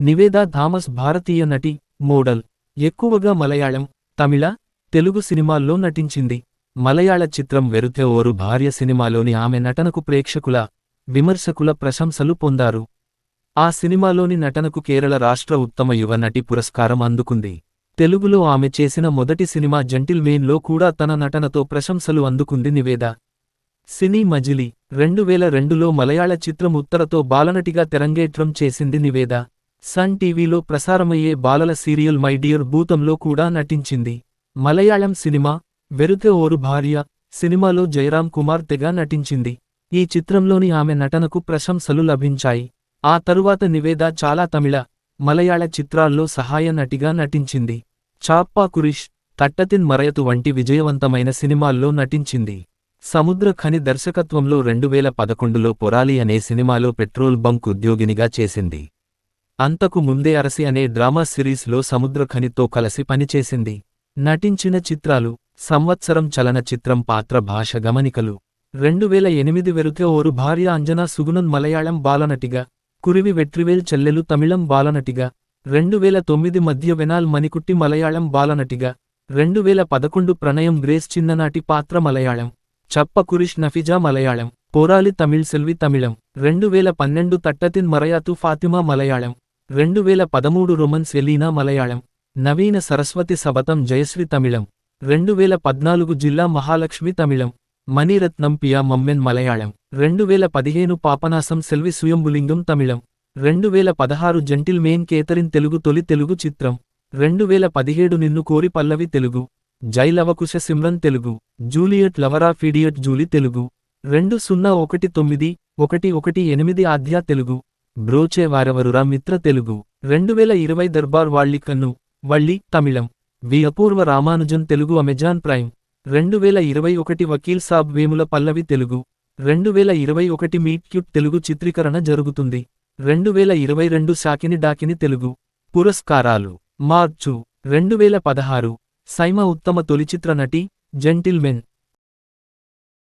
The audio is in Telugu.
నివేదా థామస్ భారతీయ నటి మోడల్ ఎక్కువగా మలయాళం తమిళ తెలుగు సినిమాల్లో నటించింది. మలయాళ చిత్రం వెరుతే ఓరు భార్య సినిమాలోని ఆమె నటనకు ప్రేక్షకుల విమర్శకుల ప్రశంసలు పొందారు. ఆ సినిమాలోని నటనకు కేరళ రాష్ట్ర ఉత్తమ యువ నటి పురస్కారం అందుకుంది. తెలుగులో ఆమె చేసిన మొదటి సినిమా జంటిల్మేన్లో కూడా తన నటనతో ప్రశంసలు అందుకుంది నివేద. సినీ మజిలి రెండు వేల రెండులో మలయాళ చిత్రం ఉత్తరతో బాలనటిగా తెరంగేట్రం చేసింది నివేద. సన్ టీవీలో ప్రసారమయ్యే బాలల సీరియల్ మై డియర్ భూతంలో కూడా నటించింది. మలయాళం సినిమా వెరుతె ఓరు భార్య సినిమాలో జయరాం కుమార్తెగా నటించింది. ఈ చిత్రంలోని ఆమె నటనకు ప్రశంసలు లభించాయి. ఆ తరువాత నివేద చాలా తమిళ మలయాళ చిత్రాల్లో సహాయ నటిగా నటించింది. చాప్పా కురిష్ తట్టతిన్ మరయతు వంటి విజయవంతమైన సినిమాల్లో నటించింది. సముద్ర ఖని దర్శకత్వంలో రెండువేల పదకొండులో పొరాలి అనే సినిమాలో పెట్రోల్ బంక్ ఉద్యోగినిగా చేసింది. అంతకు ముందే అరసి అనే డ్రామా సిరీస్లో సముద్ర ఖనితో కలిసి పనిచేసింది. నటించిన చిత్రాలు సంవత్సరం చలనచిత్రం పాత్ర భాష గమనికలు. రెండువేల ఎనిమిది వెరుకే ఓరు భార్య అంజనా సుగుణన్ మలయాళం బాలనటిగా కురివి వెట్రివేల్ చెల్లెలు తమిళం బాలనటిగా రెండువేల తొమ్మిది మధ్య వెనాల్ మణికుట్టి మలయాళం బాలనటిగా రెండువేల పదకొండు ప్రణయం గ్రేస్ చిన్ననాటి పాత్ర మలయాళం చప్ప కురిష్ నఫిజా మలయాళం పోరాలి తమిళ్ సెల్వి తమిళం రెండువేల పన్నెండు తట్టతిన్ మరయాతు ఫాతిమా మలయాళం. రెండు వేల పదమూడు రొమన్స్ సెలీనా మలయాళం నవీన సరస్వతి సబతం జయశ్రీ తమిళం రెండువేల పద్నాలుగు జిల్లా మహాలక్ష్మి తమిళం మణిరత్నం పియా మమ్మెన్ మలయాళం రెండు వేల పదిహేను పాపనాసం సెల్వి సుయంబులింగం తమిళం రెండు వేల పదహారు జెంటిల్మేన్ కేతరిన్ తెలుగు తొలి తెలుగు చిత్రం రెండువేల పదిహేడు Ninnu Kori Pallavi Telugu Jai Lava Kusa Simran Telugu Juliet lover of idiot Julie Telugu రెండు సున్నా ఒకటి తొమ్మిది ఒకటి ఒకటి ఎనిమిది ఆధ్యా తెలుగు బ్రోచే వారవరురా మిత్ర తెలుగు. రెండువేల ఇరవై Darbar Vallikannu Valli Tamil. V Apoorva Ramanujan Telugu Amazon Prime. రెండువేల ఇరవై ఒకటి వకీల్ సాబ్ వేముల పల్లవి తెలుగు. రెండువేల ఇరవై ఒకటి మీట్ క్యూట్ తెలుగు చిత్రీకరణ జరుగుతుంది. రెండువేల ఇరవై రెండు శాకిని డాకిని తెలుగు. పురస్కారాలు. మార్చు. రెండువేల పదహారు. సైమ ఉత్తమ తొలిచిత్ర నటి జెంటిల్మెన్.